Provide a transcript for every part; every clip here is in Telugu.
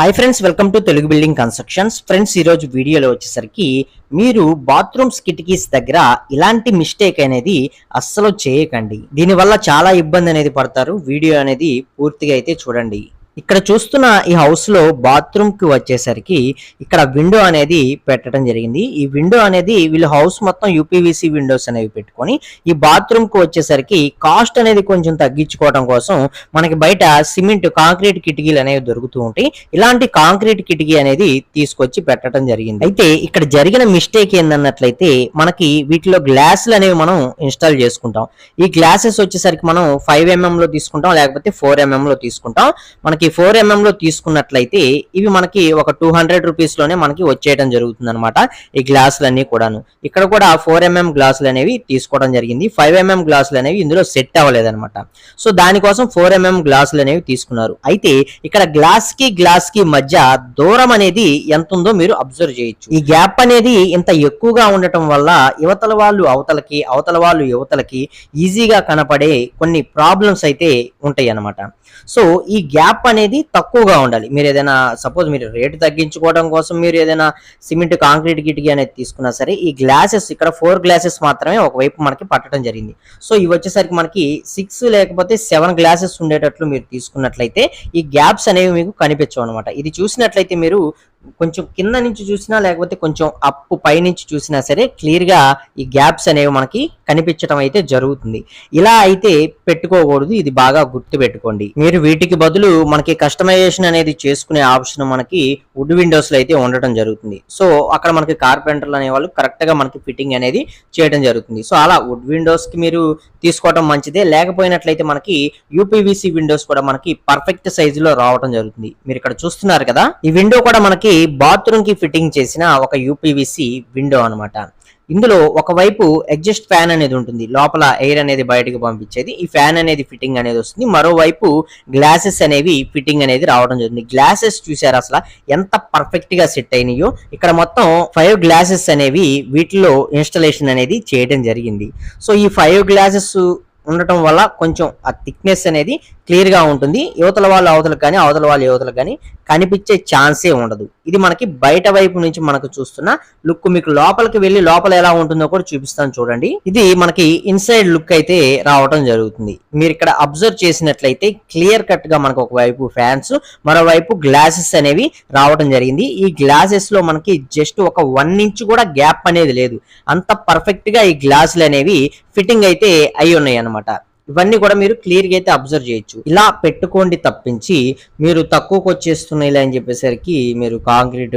Hi friends welcome to Telugu building constructions friends ఈరోజు వీడియోలో వచ్చేసరికి మీరు బాత్రూమ్స్ కిటికీస్ దగ్గర ఇలాంటి మిస్టేక్ అనేది అస్సలు చేయకండి. దీనివల్ల చాలా ఇబ్బంది అనేది పడతారు. వీడియో అనేది పూర్తిగా అయితే చూడండి. ఇక్కడ చూస్తున్న ఈ హౌస్లో బాత్రూమ్కి వచ్చేసరికి ఇక్కడ విండో అనేది పెట్టడం జరిగింది. ఈ విండో అనేది వీళ్ళు హౌస్ మొత్తం యూపీవీసీ విండోస్ అనేవి పెట్టుకొని ఈ బాత్రూమ్కి వచ్చేసరికి కాస్ట్ అనేది కొంచెం తగ్గించుకోవడం కోసం మనకి బయట సిమెంట్ కాంక్రీట్ కిటికీలు అనేవి దొరుకుతూ ఉంటాయి. ఇలాంటి కాంక్రీట్ కిటికీ అనేది తీసుకొచ్చి పెట్టడం జరిగింది. అయితే ఇక్కడ జరిగిన మిస్టేక్ ఏందన్నట్లయితే మనకి వీటిలో గ్లాసులు అనేవి మనం ఇన్స్టాల్ చేసుకుంటాం. ఈ గ్లాసెస్ వచ్చేసరికి మనం ఫైవ్ ఎంఎం లో తీసుకుంటాం లేకపోతే ఫోర్ ఎంఎం లో తీసుకుంటాం. మనకి ఫోర్ ఎంఎం లో తీసుకున్నట్లయితే ఇవి మనకి ఒక టూ హండ్రెడ్ రూపీస్లోనే మనకి వచ్చేయడం జరుగుతుంది అనమాట ఈ గ్లాసులు కూడాను. ఇక్కడ కూడా ఫోర్ ఎంఎం గ్లాసులు అనేవి తీసుకోవడం జరిగింది. ఫైవ్ ఎంఎం గ్లాసులు అనేవి ఇందులో సెట్ అవ్వలేదన్నమాట. సో దానికోసం ఫోర్ ఎంఎం గ్లాసులు అనేవి తీసుకున్నారు. అయితే ఇక్కడ గ్లాస్కి గ్లాస్కి మధ్య దూరం అనేది ఎంత ఉందో మీరు అబ్జర్వ్ చేయొచ్చు. ఈ గ్యాప్ అనేది ఇంత ఎక్కువగా ఉండటం వల్ల యువతల వాళ్ళు అవతలకి అవతల వాళ్ళు యువతలకి ఈజీగా కనపడే కొన్ని ప్రాబ్లమ్స్ అయితే ఉంటాయి అన్నమాట సో ఈ గ్యాప్ అనేది తక్కువగా ఉండాలి. మీరు ఏదైనా సపోజ్ మీరు రేటు తగ్గించుకోవడం కోసం మీరు ఏదైనా సిమెంట్ కాంక్రీట్ కిటికీ అనేది తీసుకున్నా సరే ఈ గ్లాసెస్ ఇక్కడ ఫోర్ గ్లాసెస్ మాత్రమే ఒకవైపు మనకి పట్టడం జరిగింది. సో ఇవి వచ్చేసరికి మనకి సిక్స్ లేకపోతే సెవెన్ గ్లాసెస్ ఉండేటట్లు మీరు తీసుకున్నట్లయితే ఈ గ్యాప్స్ అనేవి మీకు కనిపించవు అనమాట ఇది చూసినట్లయితే మీరు కొంచెం కింద నుంచి చూసినా లేకపోతే కొంచెం అప్పు పైనుంచి చూసినా సరే క్లియర్గా ఈ గ్యాప్స్ అనేవి మనకి కనిపించడం అయితే జరుగుతుంది. ఇలా అయితే పెట్టుకోకూడదు ఇది బాగా గుర్తు పెట్టుకోండి మీరు వీటికి బదులు మనకి కస్టమైజేషన్ అనేది చేసుకునే ఆప్షన్ మనకి వుడ్ విండోస్లో అయితే ఉండటం జరుగుతుంది. సో అక్కడ మనకి కార్పెంటర్లు అనేవాళ్ళు కరెక్ట్గా కరెక్ట్గా మనకి ఫిట్టింగ్ అనేది చేయడం జరుగుతుంది. సో అలా వుడ్ విండోస్కి మీరు తీసుకోవడం మంచిదే. లేకపోయినట్లయితే మనకి యూపీవీసీ విండోస్ కూడా మనకి పర్ఫెక్ట్ సైజులో రావడం జరుగుతుంది. మీరు ఇక్కడ చూస్తున్నారు కదా? ఈ విండో కూడా మనకి బాత్రూమ్కి ఫిట్టింగ్ చేసిన ఒక యూపీవీసీ విండో అన్నమాట. ఇందులో ఒకవైపు ఎగ్జిస్ట్ ఫ్యాన్ అనేది ఉంటుంది. లోపల ఎయిర్ అనేది బయటకు పంపించేది. ఈ ఫ్యాన్ అనేది ఫిట్టింగ్ అనేది వస్తుంది. మరోవైపు గ్లాసెస్ అనేవి ఫిట్టింగ్ అనేది రావడం జరుగుతుంది. గ్లాసెస్ చూసారు అసలు? ఎంత పర్ఫెక్ట్గా సెట్ అయినాయో. ఇక్కడ మొత్తం ఫైవ్ గ్లాసెస్ అనేవి వీటిలో ఇన్స్టలేషన్ అనేది చేయడం జరిగింది. సో ఈ ఫైవ్ గ్లాసెస్ ఉండటం వల్ల కొంచెం ఆ థిక్నెస్ అనేది క్లియర్గా ఉంటుంది. యువతల వాళ్ళు అవతలకు కానీ అవతల వాళ్ళు యువతలకు కానీ కనిపించే ఛాన్సే ఉండదు. ఇది మనకి బయట వైపు నుంచి మనకు చూస్తున్న లుక్. మీకు లోపలికి వెళ్ళి లోపల ఎలా ఉంటుందో కూడా చూపిస్తాను చూడండి. ఇది మనకి ఇన్సైడ్ లుక్ అయితే రావడం జరుగుతుంది. మీరు ఇక్కడ అబ్జర్వ్ చేసినట్లయితే క్లియర్ కట్గా మనకు ఒకవైపు ఫ్యాన్స్ మరోవైపు గ్లాసెస్ అనేవి రావటం జరిగింది. ఈ గ్లాసెస్లో మనకి జస్ట్ ఒక వన్ ఇంచ్ కూడా గ్యాప్ అనేది లేదు. అంత పర్ఫెక్ట్గా ఈ గ్లాసులు అనేవి ఫిట్టింగ్ అయితే అయి ఉన్నాయి అనమాట ఇవన్నీ కూడా మీరు క్లియర్గా అయితే అబ్జర్వ్ చేయొచ్చు. ఇలా పెట్టుకోండి తప్పించి మీరు తక్కువకు వచ్చేస్తున్నాయి అని చెప్పేసరికి మీరు కాంక్రీట్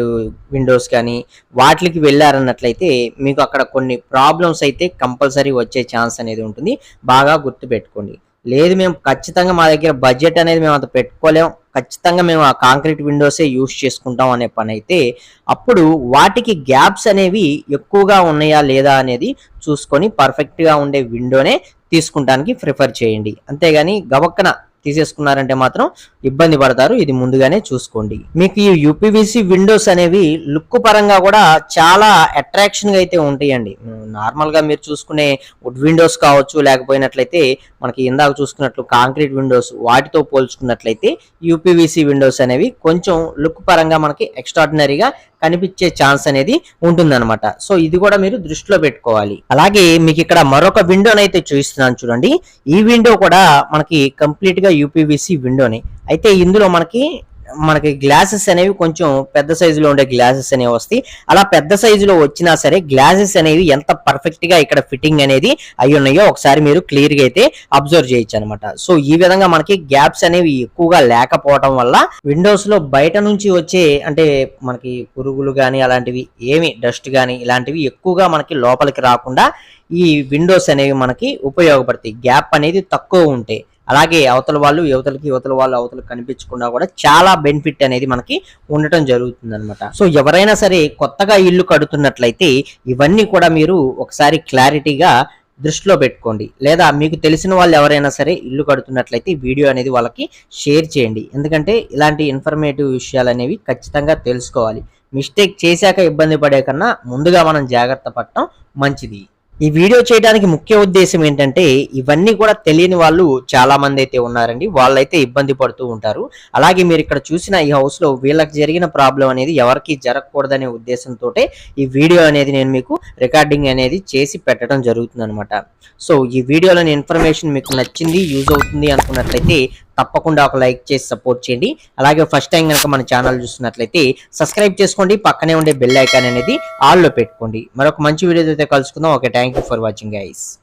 విండోస్ కానీ వాటికి వెళ్ళారన్నట్లయితే మీకు అక్కడ కొన్ని ప్రాబ్లమ్స్ అయితే కంపల్సరీ వచ్చే ఛాన్స్ అనేది ఉంటుంది. బాగా గుర్తు పెట్టుకోండి లేదు మేము ఖచ్చితంగా మా దగ్గర బడ్జెట్ అనేది మేము అంత పెట్టుకోలేం. ఖచ్చితంగా మేము ఆ కాంక్రీట్ విండోసే యూస్ చేసుకుంటాం అనే పని అయితే అప్పుడు వాటికి గ్యాప్స్ అనేవి ఎక్కువగా ఉన్నాయా లేదా అనేది చూసుకొని పర్ఫెక్ట్గా ఉండే విండోనే తీసుకుంటానికి ప్రిఫర్ చేయండి. అంతేగాని గబక్కన తీసేసుకున్నారంటే మాత్రం ఇబ్బంది పడతారు. ఇది ముందుగానే చూసుకోండి. మీకు ఈ యూపీవీసీ విండోస్ అనేవి లుక్ పరంగా కూడా చాలా అట్రాక్షన్గా అయితే ఉంటాయండి. నార్మల్గా మీరు చూసుకునే వుడ్ విండోస్ కావచ్చు లేకపోయినట్లయితే మనకి ఇందాక చూసుకున్నట్లు కాంక్రీట్ విండోస్ వాటితో పోల్చుకున్నట్లయితే యూపీవీసీ విండోస్ అనేవి కొంచెం లుక్ పరంగా మనకి ఎక్స్ట్రాడినరీగా కనిపించే ఛాన్స్ అనేది ఉంటుందన్నమాట. సో ఇది కూడా మీరు దృష్టిలో పెట్టుకోవాలి. అలాగే మీకు ఇక్కడ మరొక విండోనైతే చూపిస్తున్నాను చూడండి. ఈ విండో కూడా మనకి కంప్లీట్గా యూపీవీసీ విండోని అయితే ఇందులో మనకి మనకి గ్లాసెస్ అనేవి కొంచెం పెద్ద సైజులో ఉండే గ్లాసెస్ అనేవి వస్తాయి. అలా పెద్ద సైజులో వచ్చినా సరే గ్లాసెస్ అనేవి ఎంత పర్ఫెక్ట్గా ఇక్కడ ఫిట్టింగ్ అనేది అయి ఉన్నాయో ఒకసారి మీరు క్లియర్గా అయితే అబ్జర్వ్ చేయొచ్చు అనమాట సో ఈ విధంగా మనకి గ్యాప్స్ అనేవి ఎక్కువగా లేకపోవడం వల్ల విండోస్లో బయట నుంచి వచ్చే అంటే మనకి పురుగులు కానీ అలాంటివి ఏమి డస్ట్ కానీ ఇలాంటివి ఎక్కువగా మనకి లోపలికి రాకుండా ఈ విండోస్ అనేవి మనకి ఉపయోగపడతాయి. గ్యాప్ అనేది తక్కువ ఉంటాయి అలాగే అవతల వాళ్ళు యువతలకి యువతల వాళ్ళు అవతలకు కనిపించకుండా కూడా చాలా బెనిఫిట్ అనేది మనకి ఉండటం జరుగుతుంది అనమాట సో ఎవరైనా సరే కొత్తగా ఇల్లు కడుతున్నట్లయితే ఇవన్నీ కూడా మీరు ఒకసారి క్లారిటీగా దృష్టిలో పెట్టుకోండి. లేదా మీకు తెలిసిన వాళ్ళు ఎవరైనా సరే ఇల్లు కడుతున్నట్లయితే వీడియో అనేది వాళ్ళకి షేర్ చేయండి. ఎందుకంటే ఇలాంటి ఇన్ఫర్మేటివ్ విషయాలు అనేవి ఖచ్చితంగా తెలుసుకోవాలి. మిస్టేక్ చేశాక ఇబ్బంది పడే కన్నా ముందుగా మనం జాగ్రత్త పడటం మంచిది. ఈ వీడియో చేయడానికి ముఖ్య ఉద్దేశం ఏంటంటే ఇవన్నీ కూడా తెలియని వాళ్ళు చాలా మంది అయితే ఉన్నారండి. వాళ్ళైతే ఇబ్బంది పడుతూ ఉంటారు. అలాగే మీరు ఇక్కడ చూసిన ఈ హౌస్లో వీళ్ళకి జరిగిన ప్రాబ్లం అనేది ఎవరికి జరగకూడదనే ఉద్దేశంతో ఈ వీడియో అనేది నేను మీకు రికార్డింగ్ అనేది చేసి పెట్టడం జరుగుతుంది అనమాట సో ఈ వీడియోలోని ఇన్ఫర్మేషన్ మీకు నచ్చింది యూజ్ అవుతుంది అనుకున్నట్లయితే తప్పకుండా ఒక లైక్ చేసి సపోర్ట్ చేయండి. అలాగే ఫస్ట్ టైం కనుక మన ఛానల్ చూస్తున్నట్లయితే సబ్స్క్రైబ్ చేసుకోండి పక్కనే ఉండే బెల్ ఐకాన్ అనేది ఆల్లో పెట్టుకోండి. మరొక మంచి వీడియో అయితే కలుసుకుందాం. Okay thank you for watching guys.